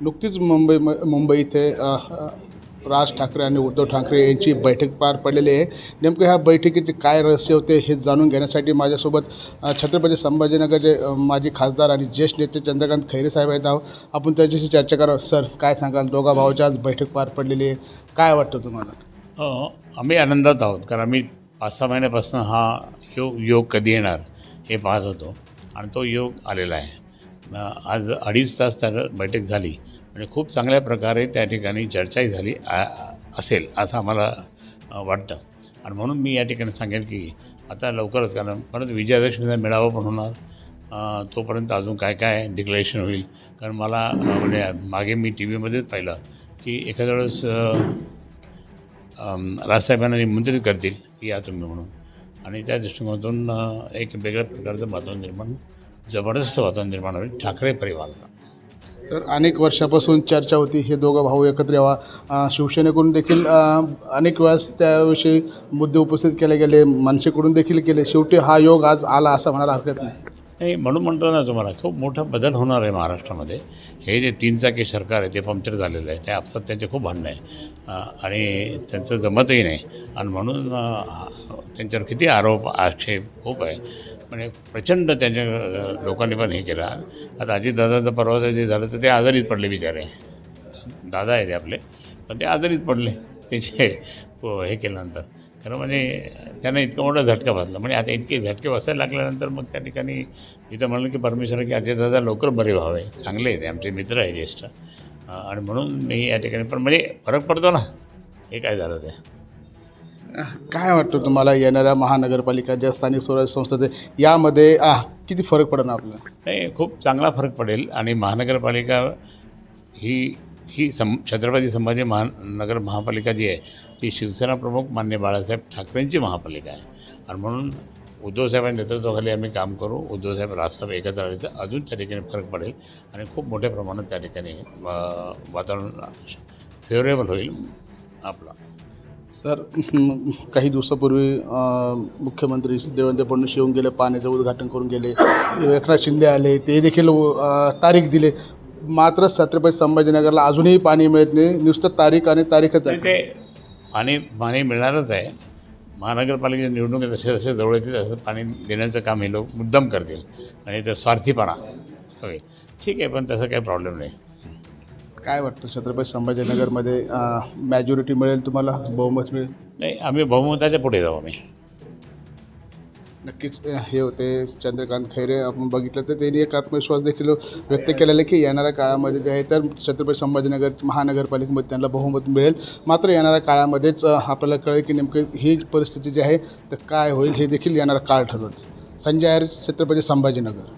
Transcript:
नुकतीच मुंबई मुंबई इथे राज ठाकरे आणि उद्धव ठाकरे यांची बैठक पार पडलेली आहे. नेमकं ह्या बैठकीचे काय रहस्य होते हे जाणून घेण्यासाठी माझ्यासोबत छत्रपती संभाजीनगरचे माजी खासदार आणि ज्येष्ठ नेते चंद्रकांत खैरे साहेब आहेत आहोत. आपण त्यांच्याशी चर्चा करा. सर काय सांगाल? दोघा भावाची आज बैठक पार पडलेली आहे. काय वाटतं तुम्हाला? आम्ही आनंदात आहोत. कारण आम्ही पाच सहा महिन्यापासून हा योग योग कधी येणार हे पाहत होतो. आणि तो योग आलेला आहे. आज अडीच तास त्या बैठक झाली आणि खूप चांगल्या प्रकारे त्या ठिकाणी चर्चाही झाली आ- असेल असं आम्हाला वाटतं. आणि म्हणून मी या ठिकाणी सांगेन की आता लवकरच कारण परत विजयादशमीचा मेळावा पण होणार. तोपर्यंत अजून काय काय डिक्लेरेशन होईल? कारण मला म्हणजे मागे मी टी व्हीमध्येच पाहिलं की एखाद्या वेळेस राजसाहेबांना निमंत्रित करतील की या तुम्ही म्हणून. आणि त्या दृष्टिकोनातून एक वेगळ्या प्रकारचं वातावरण निर्माण जबरदस्त वातावरण निर्माण होईल. ठाकरे परिवारचा तर अनेक वर्षापासून चर्चा होती हे दोघं भाऊ एकत्र यावा. शिवसेनेकडून देखील अनेक वेळास त्याविषयी मुद्दे उपस्थित केले गेले मनसेकडून देखील केले. शेवटी हा योग आज आला असं म्हणायला हरकत नाही. नाही म्हणून म्हणतो ना तुम्हाला खूप मोठा बदल होणार आहे महाराष्ट्रामध्ये. हे जे तीन चाकी सरकार आहे ते पंक्चर झालेलं आहे त्या आपसात त्यांचे खूप भांडणं आहे. आणि त्यांचं जमतही नाही. आणि म्हणून त्यांच्यावर किती आरोप आक्षेप खूप आहे. म्हणजे प्रचंड त्यांच्या लोकांनी पण हे केलं. आता अजितदादाचं परवाचं जे झालं तर ते आजारीच पडले बिचारे. दादा आहे ते आपले पण ते आजारीच पडले. त्याचे हो, हे केल्यानंतर. खरं म्हणजे त्यांना इतका मोठा झटका बसला. म्हणजे आता इतके झटके बसायला लागल्यानंतर मग त्या ठिकाणी इथं म्हणलं की परमेश्वर की अजयदादा लवकर बरे व्हावे. चांगले आहेत आमचे मित्र आहे ज्येष्ठ. आणि म्हणून मी या ठिकाणी पण म्हणजे फरक पडतो ना. हे काय झालं ते? काय वाटतं तुम्हाला येणाऱ्या महानगरपालिका ज्या स्थानिक स्वराज्य संस्थेचे यामध्ये अ, किती फरक पडणार आपल्याला? नाही खूप चांगला फरक पडेल. आणि महानगरपालिका ही ही सं छत्रपती संभाजी महानगर महापालिका जी आहे ती शिवसेना प्रमुख मान्य बाळासाहेब ठाकरेंची महापालिका आहे. आणि म्हणून उद्धवसाहेबांच्या नेतृत्वाखाली आम्ही काम करू उद्धवसाहेब राजसाहेब एकत्र आले तर अजून त्या ठिकाणी फरक पडेल आणि खूप मोठ्या प्रमाणात त्या ठिकाणी वातावरण फेवरेबल होईल आपला. सर काही दिवसापूर्वी मुख्यमंत्री देवेंद्र फडणवीस येऊन गेले पाण्याचं उद्घाटन करून गेले एकनाथ शिंदे आले ते देखील तारीख दिले. मात्र छत्रपती संभाजीनगरला अजूनही पाणी मिळत नाही. नुसतं तारीख आणि तारीखच तर आहे ते पाणी पाणी मिळणारच आहे. महानगरपालिकेच्या निवडणुकीत जसे जसे जवळ येतील तसं पाणी देण्याचं काम हे लोक मुद्दाम करतील. आणि ते स्वार्थीपणा. होईल ठीक आहे पण तसं काही प्रॉब्लेम नाही. काय वाटतं छत्रपती संभाजीनगरमध्ये मॅजॉरिटी मिळेल तुम्हाला? बहुमत मिळेल? नाही आम्ही बहुमताच्या पुढे जाऊ आम्ही. नक्कीच हे होते चंद्रकांत खैरे. आपण बघितलं तर त्यांनी एक आत्मविश्वास देखील व्यक्त केलेला आहे की येणाऱ्या काळामध्ये जे आहे तर छत्रपती संभाजीनगर महानगरपालिकेमध्ये त्यांना बहुमत मिळेल. मात्र येणाऱ्या काळामध्येच आपल्याला कळेल की नेमकं ही परिस्थिती जी आहे तर काय होईल हे देखील येणारा काळ ठरवेल. संजय आयर छत्रपती संभाजीनगर.